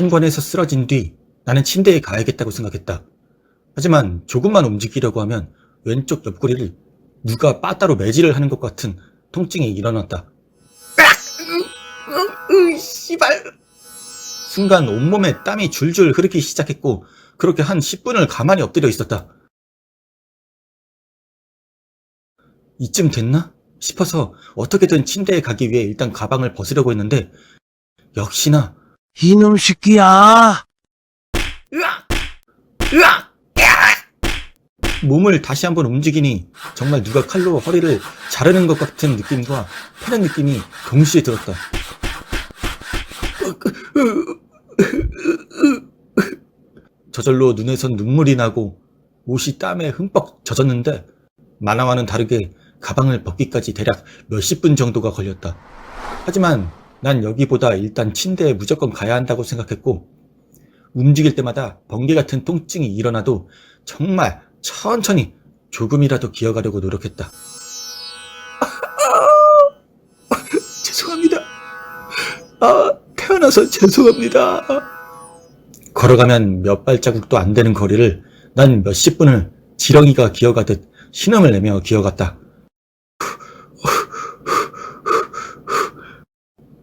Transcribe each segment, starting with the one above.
현관에서 쓰러진 뒤 나는 침대에 가야겠다고 생각했다. 하지만 조금만 움직이려고 하면 왼쪽 옆구리를 누가 빠따로 매질을 하는 것 같은 통증이 일어났다. 으, 씨발. 순간 온몸에 땀이 줄줄 흐르기 시작했고 그렇게 한 10분을 가만히 엎드려 있었다. 이쯤 됐나? 싶어서 어떻게든 침대에 가기 위해 일단 가방을 벗으려고 했는데 역시나 이놈 새끼야! 몸을 다시 한번 움직이니 정말 누가 칼로 허리를 자르는 것 같은 느낌과 패는 느낌이 동시에 들었다. 저절로 눈에선 눈물이 나고 옷이 땀에 흠뻑 젖었는데 만화와는 다르게 가방을 벗기까지 대략 몇십 분 정도가 걸렸다. 하지만 난 여기보다 일단 침대에 무조건 가야 한다고 생각했고 움직일 때마다 번개 같은 통증이 일어나도 정말 천천히 조금이라도 기어가려고 노력했다. 죄송합니다. 아, 태어나서 죄송합니다. 걸어가면 몇 발자국도 안 되는 거리를 난 몇십 분을 지렁이가 기어가듯 신음을 내며 기어갔다.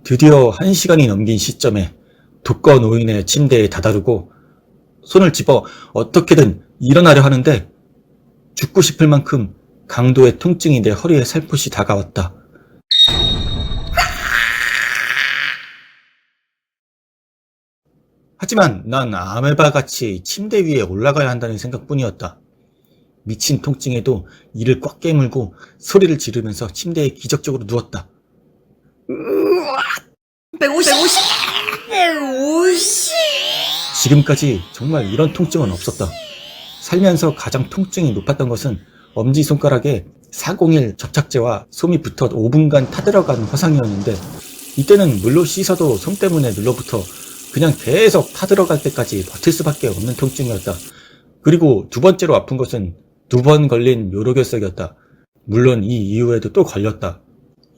드디어 한 시간이 넘긴 시점에 독거 노인의 침대에 다다르고 손을 집어 어떻게든 일어나려 하는데 죽고 싶을 만큼 강도의 통증이 내 허리에 살포시 다가왔다. 하지만 난 아메바 같이 침대 위에 올라가야 한다는 생각뿐이었다. 미친 통증에도 이를 꽉 깨물고 소리를 지르면서 침대에 기적적으로 누웠다. 150! 150! 지금까지 정말 이런 통증은 없었다. 살면서 가장 통증이 높았던 것은 엄지손가락에 401 접착제와 솜이 붙어 5분간 타들어간 화상이었는데 이때는 물로 씻어도 솜 때문에 눌러붙어 그냥 계속 타들어갈 때까지 버틸 수밖에 없는 통증이었다. 그리고 두 번째로 아픈 것은 두 번 걸린 요로결석이었다. 물론 이 이후에도 또 걸렸다.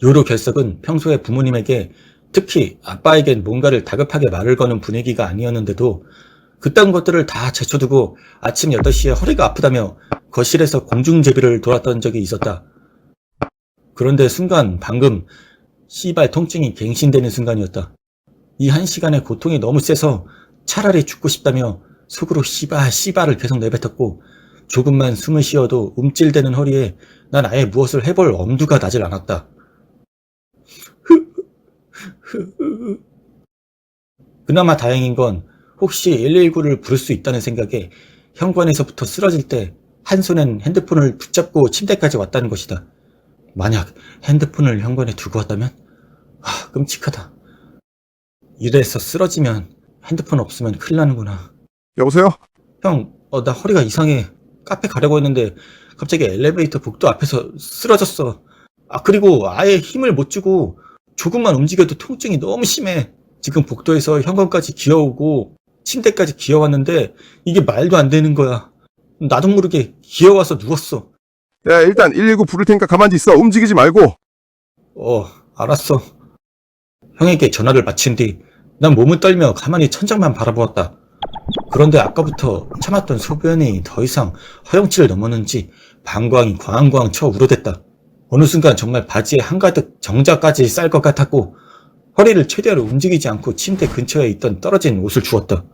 요로 결석은 평소에 부모님에게 특히 아빠에겐 뭔가를 다급하게 말을 거는 분위기가 아니었는데도 그딴 것들을 다 제쳐두고 아침 8시에 허리가 아프다며 거실에서 공중제비를 돌았던 적이 있었다. 그런데 순간 방금 씨발 통증이 갱신되는 순간이었다. 이 한 시간의 고통이 너무 세서 차라리 죽고 싶다며 속으로 씨발 씨발을 계속 내뱉었고 조금만 숨을 쉬어도 움찔대는 허리에 난 아예 무엇을 해볼 엄두가 나질 않았다. 그나마 다행인 건 혹시 119를 부를 수 있다는 생각에 현관에서부터 쓰러질 때 한 손엔 핸드폰을 붙잡고 침대까지 왔다는 것이다. 만약 핸드폰을 현관에 두고 왔다면? 아, 끔찍하다. 이래서 쓰러지면 핸드폰 없으면 큰일 나는구나. 여보세요? 형, 어, 나 허리가 이상해. 카페 가려고 했는데 갑자기 엘리베이터 복도 앞에서 쓰러졌어. 아, 그리고 아예 힘을 못 주고 조금만 움직여도 통증이 너무 심해. 지금 복도에서 현관까지 기어오고 침대까지 기어왔는데 이게 말도 안 되는 거야. 나도 모르게 기어와서 누웠어. 야, 일단 119 부를 테니까 가만히 있어. 움직이지 말고. 어, 알았어. 형에게 전화를 마친 뒤 난 몸을 떨며 가만히 천장만 바라보았다. 그런데 아까부터 참았던 소변이 더 이상 허용치를 넘었는지 방광이 광광 쳐 우러댔다. 어느 순간 정말 바지에 한가득 정자까지 쌀 것 같았고 허리를 최대한 움직이지 않고 침대 근처에 있던 떨어진 옷을 주웠다.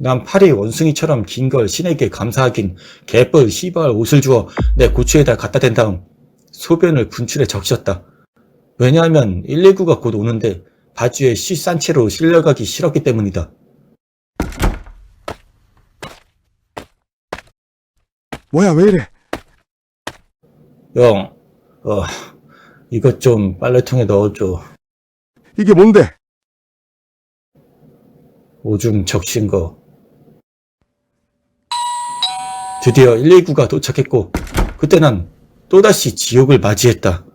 난 팔이 원숭이처럼 긴 걸 신에게 감사하긴 개뻘 씨발 옷을 주워 내 고추에다 갖다 댄 다음 소변을 분출에 적셨다. 왜냐하면 119가 곧 오는데 바지에 씨 싼 채로 실려가기 싫었기 때문이다. 뭐야, 왜 이래? 형, 어, 이것 좀 빨래통에 넣어줘. 이게 뭔데? 오줌 적신 거. 드디어 119가 도착했고, 그때 난 또다시 지옥을 맞이했다.